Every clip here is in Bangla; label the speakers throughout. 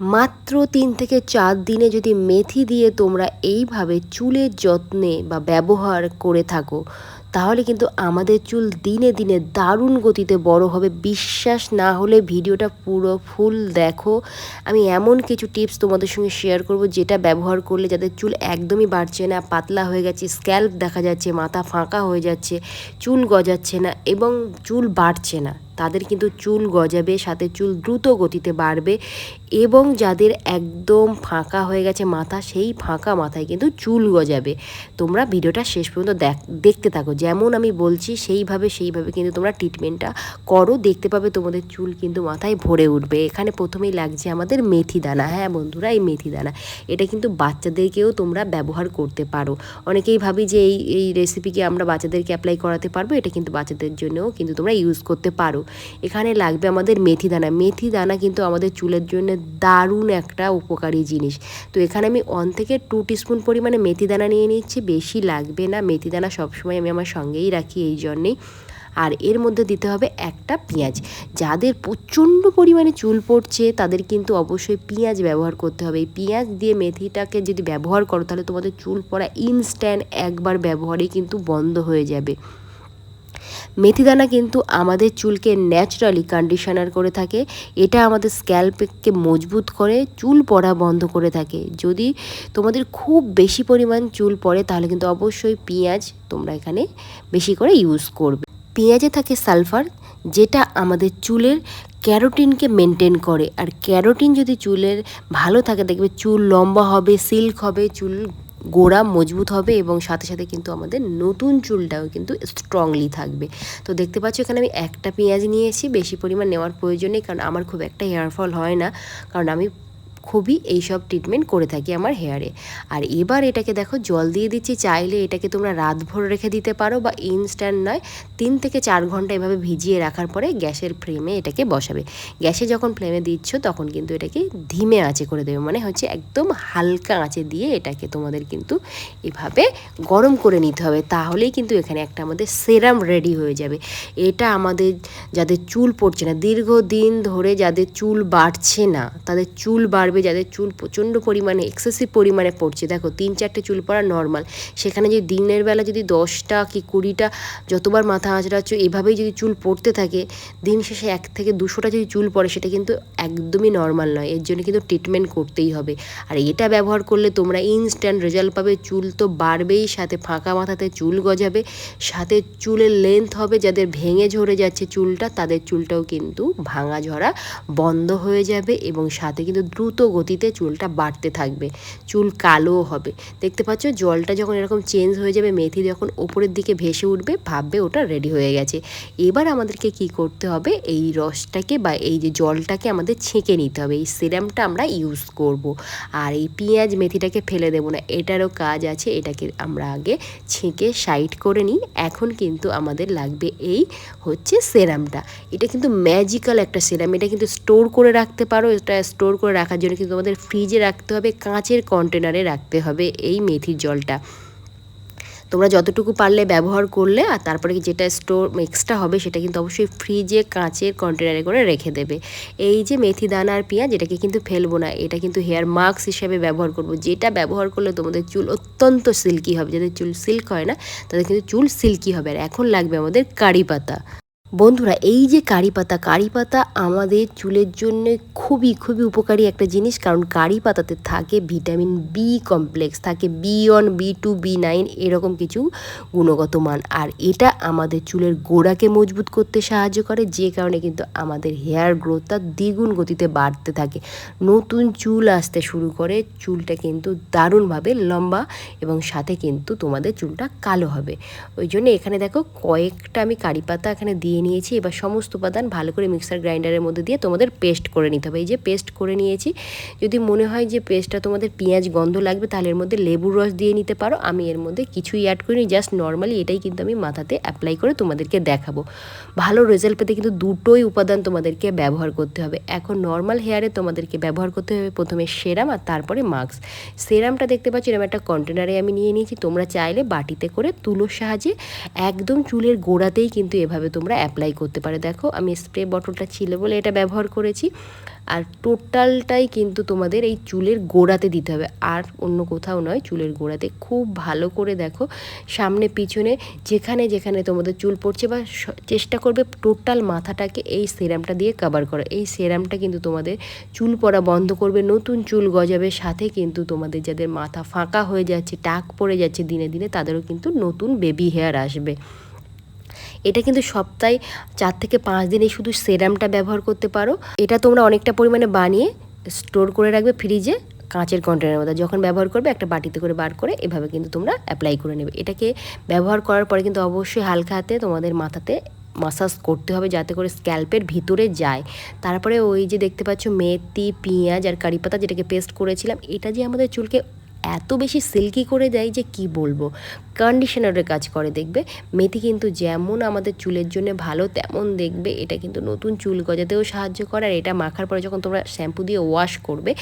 Speaker 1: মাত্র তিন থেকে চার দিনে যদি মেথি দিয়ে তোমরা এইভাবে চুলের যত্নে বা ব্যবহার করে থাকো, তাহলে কিন্তু আমাদের চুল দিনে দিনে দারুণ গতিতে বড় হবে। বিশ্বাস না হলে ভিডিওটা পুরো ফুল দেখো। আমি এমন কিছু টিপস তোমাদের সঙ্গে শেয়ার করব যেটা ব্যবহার করলে যাদের চুল একদমই বাড়ছে না, পাতলা হয়ে গেছে, স্ক্যাল্প দেখা যাচ্ছে, মাথা ফাঁকা হয়ে যাচ্ছে, চুল গজাচ্ছে না এবং চুল বাড়ছে না। তাদের কিন্তু চুল গজাবে, সাথে চুল দ্রুত গতিতে বাড়বে এবং যাদের একদম ফাঁকা হয়ে গেছে মাথা, সেই ফাঁকা মাথায় কিন্তু চুল গজাবে। তোমরা ভিডিওটা শেষ পর্যন্ত দেখ, দেখতে থাকো। যেমন আমি বলছি, সেইভাবে সেইভাবে কিন্তু তোমরা ট্রিটমেন্টটা করো, দেখতে পাবে তোমাদের চুল কিন্তু মাথায় ভরে উঠবে। এখানে প্রথমেই লাগছে আমাদের মেথি দানা। হ্যাঁ বন্ধুরা, এই মেথি দানা। এটা কিন্তু বাচ্চাদেরকেও তোমরা ব্যবহার করতে পারো। অনেকেই ভাবি যে এই এই রেসিপিকে আমরা বাচ্চাদেরকে অ্যাপ্লাই করাতে পারব, এটা কিন্তু বাচ্চাদের জন্যও কিন্তু তোমরা ইউজ করতে পারো। এখানে লাগবে আমাদের মেথি দানা। মেথি দানা কিন্তু আমাদের চুলের জন্য দারুণ একটা উপকারী জিনিস। তো এখানে আমি অন থেকে টু টিস্পুন পরিমাণে মেথি দানা নিয়ে নিচ্ছি। বেশি লাগবে না। মেথি দানা সবসময় আমি আমার সঙ্গেই রাখি এই জন্যেই। আর এর মধ্যে দিতে হবে একটা পেঁয়াজ। যাদের প্রচণ্ড পরিমাণে চুল পড়ছে, তাদের কিন্তু অবশ্যই পেঁয়াজ ব্যবহার করতে হবে। এই পেঁয়াজ দিয়ে মেথিটাকে যদি ব্যবহার করো, তাহলে তোমাদের চুল পড়া ইনস্ট্যান্ট একবার ব্যবহারেই কিন্তু বন্ধ হয়ে যাবে। মেথিদানা কিন্তু আমাদের চুলকে ন্যাচারালি কন্ডিশনার করে থাকে। এটা আমাদের স্ক্যাল্পকে মজবুত করে, চুল পড়া বন্ধ করে থাকে। যদি তোমাদের খুব বেশি পরিমাণ চুল পড়ে, তাহলে কিন্তু অবশ্যই পেঁয়াজ তোমরা এখানে বেশি করে ইউজ করবে। পেঁয়াজে থাকে সালফার যেটা আমাদের চুলের ক্যারোটিনকে মেনটেন করে। আর ক্যারোটিন যদি চুলের ভালো থাকে, দেখবে চুল লম্বা হবে সিল্ক হবে, চুল গোড়া মজবুত হবে এবং সাথে সাথে কিন্তু আমাদের নতুন চুলটাও কিন্তু স্ট্রংলি থাকবে। তো দেখতে পাচ্ছ এখানে আমি একটা পেঁয়াজ নিয়েছি, বেশি পরিমাণ নেওয়ার প্রয়োজন কারণ আমার খুব একটা হেয়ার ফল হয় না। কারণ আমি খুবই এইসব ট্রিটমেন্ট করে থাকি আমার হেয়ারে আর এবার এটাকে দেখো, জল দিয়ে দিচ্ছি, চাইলে এটাকে তোমরা রাতভর রেখে দিতে পারো বা ইনস্ট্যান্ট নয়, তিন থেকে চার ঘণ্টা এভাবে ভিজিয়ে রাখার পরে গ্যাসের ফ্লেমে এটাকে বসাবে। গ্যাসে যখন ফ্লেমে দিচ্ছ, তখন কিন্তু এটাকে ধিমে আঁচে করে দেবে। মানে হচ্ছে একদম হালকা আঁচে দিয়ে এটাকে তোমাদের কিন্তু এভাবে গরম করে নিতে হবে। তাহলেই কিন্তু এখানে একটা আমাদের সেরাম রেডি হয়ে যাবে। এটা আমাদের যাদের চুল পড়ছে না, দীর্ঘদিন ধরে যাদের চুল বাড়ছে না, তাদের চুল বাড়বে পারবে যাদের চুল প্রচণ্ড পরিমাণে এক্সেসিভ পরিমাণে পড়ছে। দেখো, তিন চারটে চুল পড়া নর্মাল সেখানে যদি দিনের বেলা যদি দশটা কি কুড়িটা যতবার মাথা আঁচড়াচ্ছ, এভাবেই যদি চুল পড়তে থাকে, দিন শেষে এক থেকে দুশোটা যদি চুল পড়ে, সেটা কিন্তু একদমই নর্মাল নয়। এর জন্য কিন্তু ট্রিটমেন্ট করতেই হবে। আর এটা ব্যবহার করলে তোমরা ইনস্ট্যান্ট রেজাল্ট পাবে। চুল তো বাড়বেই, সাথে ফাঁকা মাথাতে চুল গজাবে। সাথে চুলের লেন্থ হবে, যাদের ভেঙে ঝরে যাচ্ছে চুলটা, তাদের চুলটাও কিন্তু ভাঙা ঝরা বন্ধ হয়ে যাবে এবং সাথে কিন্তু দ্রুত গতিতে চুলটা বাড়তে থাকবে। চুল কালোও হবে। দেখতে পাচ্ছ, জলটা যখন এরকম চেঞ্জ হয়ে যাবে, মেথি যখন ওপরের দিকে ভেসে উঠবে, ভাববে ওটা রেডি হয়ে গেছে। এবার আমাদেরকে কি করতে হবে? এই রসটাকে বা এই যে জলটাকে আমাদের ছেঁকে নিতে হবে। এই সিরামটা আমরা ইউজ করব। আর এই পেঁয়াজ মেথিটাকে ফেলে দেবো না। এটারও কাজ আছে, এটাকে আমরা আগে ছেঁকে সাইড করে নিই। এখন কিন্তু আমাদের লাগবে এই হচ্ছে সেরামটা এটা কিন্তু ম্যাজিক্যাল একটা সেরাম এটা কিন্তু স্টোর করে রাখতে পারো। এটা স্টোর করে রাখার জন্য কিন্তু আমাদের ফ্রিজে রাখতে হবে, কাঁচের কন্টেনারে রাখতে হবে এই মেথির জলটা। তোমরা যতটুকু পারলে ব্যবহার করলে, আর তারপরে যেটা স্টোর এক্সট্রা হবে সেটা কিন্তু অবশ্যই ফ্রিজে কাঁচের কন্টেনারে করে রেখে দেবে। এই যে মেথি দানা আর পেঁয়াজ, এটাকে কিন্তু ফেলব না, এটা কিন্তু হেয়ার মাস্ক হিসাবে ব্যবহার করব। যেটা ব্যবহার করলে তোমাদের চুল অত্যন্ত সিল্কি হবে যাদের চুল সিল্ক হয় না তাদের কিন্তু চুল সিল্কি হবে, আর এখন লাগবে আমাদের কারি পাতা। বন্ধুরা, এই যে কারি পাতা কারি পাতা আমাদের চুলের জন্য খুবই খুবই উপকারী একটা জিনিস। কারণ কারি পাতাতে থাকে ভিটামিন বি কমপ্লেক্স থাকে B one B two B nine এরকম কিছু গুণগত মান। আর এটা আমাদের চুলের গোড়াকে মজবুত করতে সাহায্য করে, যে কারণে কিন্তু আমাদের হেয়ার গ্রোথটা দ্বিগুণ গতিতে বাড়তে থাকে। নতুন চুল আসতে শুরু করে, চুলটা কিন্তু দারুণভাবে লম্বা এবং সাথে কিন্তু তোমাদের চুলটা কালো হবে। ওই জন্য এখানে দেখো, কয়েকটা আমি কারি পাতা এখানে দিয়ে নিয়েছি, এবার সমস্ত উপাদান ভালো করে মিক্সার গ্রাইন্ডারের মধ্যে দিয়ে তোমাদের পেস্ট করে নিতে হবে। এই যে পেস্ট করে নিয়েছি, যদি মনে হয় যে পেস্টটা তোমাদের পেঁয়াজ গন্ধ লাগবে, তাহলে এর মধ্যে লেবুর রস দিয়ে নিতে পারো। আমি এর মধ্যে কিছুই অ্যাড করিনি জাস্ট নর্মালি এটাই কিন্তু আমি মাথাতে অ্যাপ্লাই করে তোমাদেরকে দেখাবো। ভালো রেজাল্ট পেতে কিন্তু দুটোই উপাদান তোমাদেরকে ব্যবহার করতে হবে। এখন নর্মাল হেয়ারে তোমাদেরকে ব্যবহার করতে হবে প্রথমে সেরাম আর তারপরে মাস্ক সেরামটা দেখতে পাচ্ছি, এরকম একটা কন্টেনারে আমি নিয়ে নিয়েছি। তোমরা চাইলে বাটিতে করে তুলোর সাহায্যে একদম চুলের গোড়াতেই কিন্তু এভাবে তোমরা অ্যাপ্লাই করতে পারে। দেখো, আমি স্প্রে বটলটা ছিল বলে এটা ব্যবহার করেছি। আর টোটালটাই কিন্তু তোমাদের এই চুলের গোড়াতে দিতে হবে। আর অন্য কোথাও নয়, চুলের গোড়াতে। খুব ভালো করে দেখো, সামনে পিছনে, যেখানে যেখানে তোমাদের চুল পড়ছে বা চেষ্টা করবে টোটাল মাথাটাকে এই সেরামটা দিয়ে কভার করা। এই সেরামটা কিন্তু তোমাদের চুল পড়া বন্ধ করবে, নতুন চুল গজাবে। সাথে কিন্তু তোমাদের যাদের মাথা ফাঁকা হয়ে যাচ্ছে, টাক পড়ে যাচ্ছে দিনে দিনে, তাদেরও কিন্তু নতুন বেবি হেয়ার আসবে। এটা কিন্তু সপ্তাহে চার থেকে পাঁচ দিনে শুধু সেরামটা ব্যবহার করতে পারো। এটা তোমরা অনেকটা পরিমাণে বানিয়ে স্টোর করে রাখবে ফ্রিজে কাঁচের কন্টেনারের মধ্যে। যখন ব্যবহার করবে, একটা বাটিতে করে বার করে এভাবে কিন্তু তোমরা অ্যাপ্লাই করে নেবে। এটাকে ব্যবহার করার পরে কিন্তু অবশ্যই হালকা হাতে তোমাদের মাথাতে মাসাজ করতে হবে যাতে করে স্ক্যাল্পের ভিতরে যায়। তারপরে ওই যে দেখতে পাচ্ছ মেথি, পেঁয়াজ আর কারি পাতা যেটাকে পেস্ট করেছিলাম, এটা যে আমাদের চুলকে এত বেশি সিল্কি করে দেয় যে কি বলব? কন্ডিশনারের কাজ করে, দেখবে? মেথি কিন্তু যেমন আমাদের চুলের জন্য ভালো, তেমন দেখবে এটা কিন্তু নতুন চুল গজাতেও সাহায্য করে। আর এটা মাখার পরে যখন তোমরা শ্যাম্পু দিয়ে ওয়াশ করবে,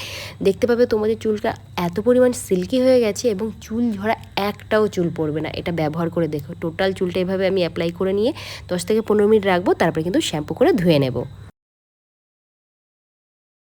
Speaker 1: দেখতে পাবে তোমাদের চুলটা এত পরিমাণ সিল্কি হয়ে গেছে এবং চুল ঝরা একটাও চুল পড়বে না। এটা ব্যবহার করে দেখো। টোটাল চুলটা এভাবে আমি অ্যাপ্লাই করে নিয়ে দশ থেকে পনেরো মিনিট রাখব, তারপরে কিন্তু শ্যাম্পু করে ধুয়ে নেব।